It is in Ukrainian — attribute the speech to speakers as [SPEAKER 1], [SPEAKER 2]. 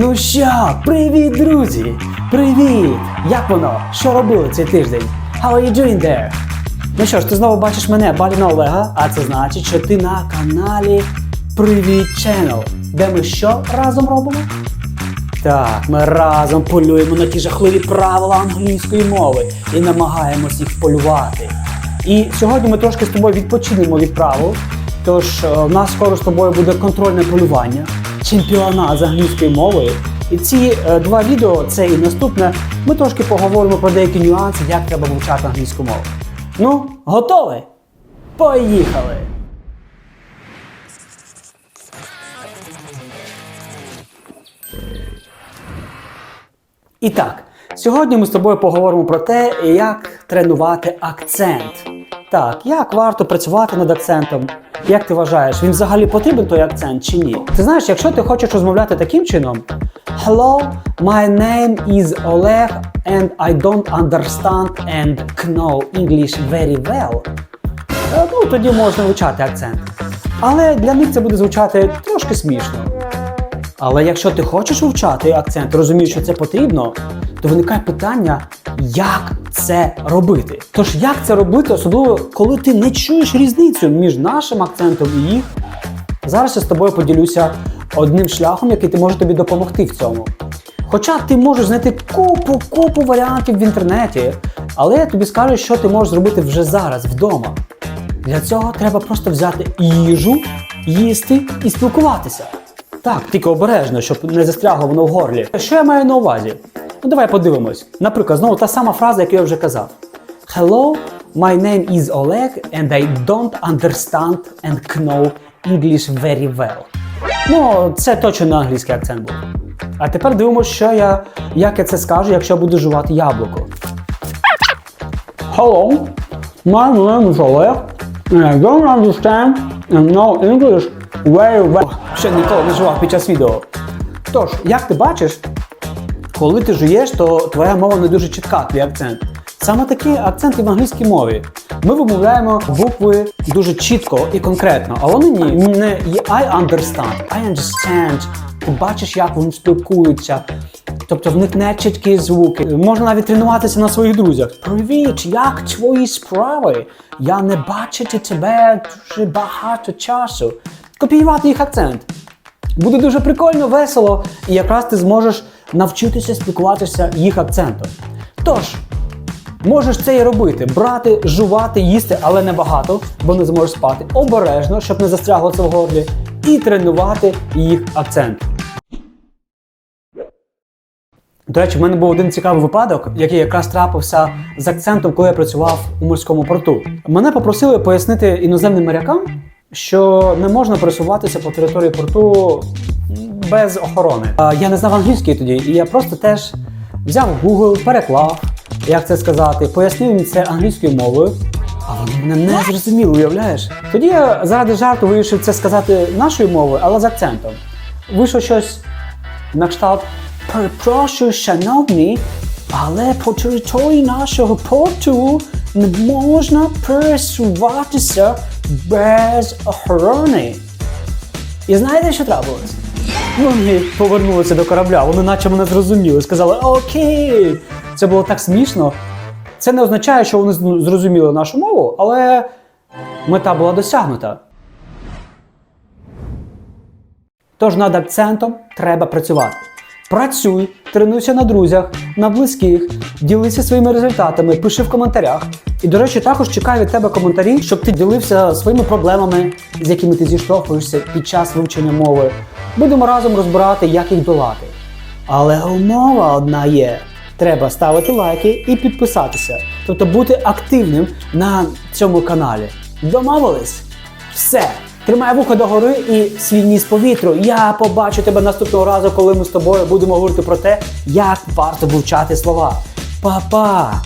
[SPEAKER 1] Ну що, привіт, друзі! Привіт! Як воно? Що робили цей тиждень? How are you doing there? Ну що ж, ти знову бачиш мене, Баліна Олега, а це значить, що ти на каналі Привіт Channel, де ми що разом робимо? Так, ми разом полюємо на ті жахливі правила англійської мови і намагаємось їх полювати. І сьогодні ми трошки з тобою відпочинемо від правил. Тож е, в нас скоро з тобою буде контрольне полювання, чемпіонат з англійської мови. І ці е, два відео, це і наступне, ми трошки поговоримо про деякі нюанси, як треба вивчати англійську мову. Ну, готові? Поїхали! І так, сьогодні ми з тобою поговоримо про те, як тренувати акцент. Так, як варто працювати над акцентом? Як ти вважаєш, він взагалі потрібен той акцент чи ні? Ти знаєш, якщо ти хочеш розмовляти таким чином: Hello, my name is Oleg and I don't understand and know English very well. Е, Ну, тоді можна вивчати акцент. Але для них це буде звучати трошки смішно. Але якщо ти хочеш вивчати акцент, розумієш, що це потрібно, то виникає питання, як це робити. Тож як це робити, особливо коли ти не чуєш різницю між нашим акцентом і їх. Зараз я з тобою поділюся одним шляхом, який ти може тобі допомогти в цьому. Хоча ти можеш знайти купу купу варіантів в інтернеті, але я тобі скажу, що ти можеш зробити вже зараз вдома. Для цього треба просто взяти їжу, їсти і спілкуватися. Так, тільки обережно, щоб не застрягло воно в горлі. Що я маю на увазі? Ну давай подивимось. Наприклад, знову та сама фраза, яку я вже казав. Hello, my name is Oleg and I don't understand and know English very well. Ну, це точно не англійський акцент був. А тепер дивимося, що я, як я це скажу, якщо я буду жувати яблуко. Hello, my name is Oleg, and I don't understand and know English very well. Ще ніколи не жував під час відео. Тож, як ти бачиш, коли ти жуєш, то твоя мова не дуже чітка, твій акцент. Саме такий акцент і в англійській мові. Ми вимовляємо букви дуже чітко і конкретно, а вони ні. Не I understand, I understand. Ти бачиш, як вони спілкуються. Тобто в них не чіткі звуки. Можна навіть тренуватися на своїх друзях. Привіт, як твої справи? Я не бачити тебе дуже багато часу. Копіювати їх акцент. Буде дуже прикольно, весело, і якраз ти зможеш навчитися спілкуватися їх акцентом. Тож, можеш це і робити: брати, жувати, їсти, але не багато, бо не зможеш спати. Обережно, щоб не застрягло це в горлі, і тренувати їх акцент. До речі, в мене був один цікавий випадок, який якраз трапився з акцентом, коли я працював у морському порту. Мене попросили пояснити іноземним морякам, що не можна пересуватися по території порту без охорони. Я не знав англійської тоді, і я просто теж взяв Google, переклав, як це сказати, пояснив їм це англійською мовою. А вони мене не зрозуміли, уявляєш? Тоді я заради жарту вирішив це сказати нашою мовою, але з акцентом. Вийшло щось на кшталт Перепрошую, шановні, але по території нашого порту не можна пересуватися без охорони. І знаєте, що трапилось? Вони повернулися до корабля, вони наче мене зрозуміли, сказали Окей. Це було так смішно. Це не означає, що вони зрозуміли нашу мову, але мета була досягнута. Тож над акцентом треба працювати. Працюй, тренуйся на друзях, на близьких, ділися своїми результатами, пиши в коментарях. І, до речі, також чекаю від тебе коментарі, щоб ти ділився своїми проблемами, з якими ти зіштовхуєшся під час вивчення мови. Будемо разом розбирати, як їх долати. Але умова одна є: треба ставити лайки і підписатися, тобто бути активним на цьому каналі. Домовились? Все. Тримай вухо догори і свій ніс по вітру. Я побачу тебе наступного разу, коли ми з тобою будемо говорити про те, як варто вивчати слова. Па-па!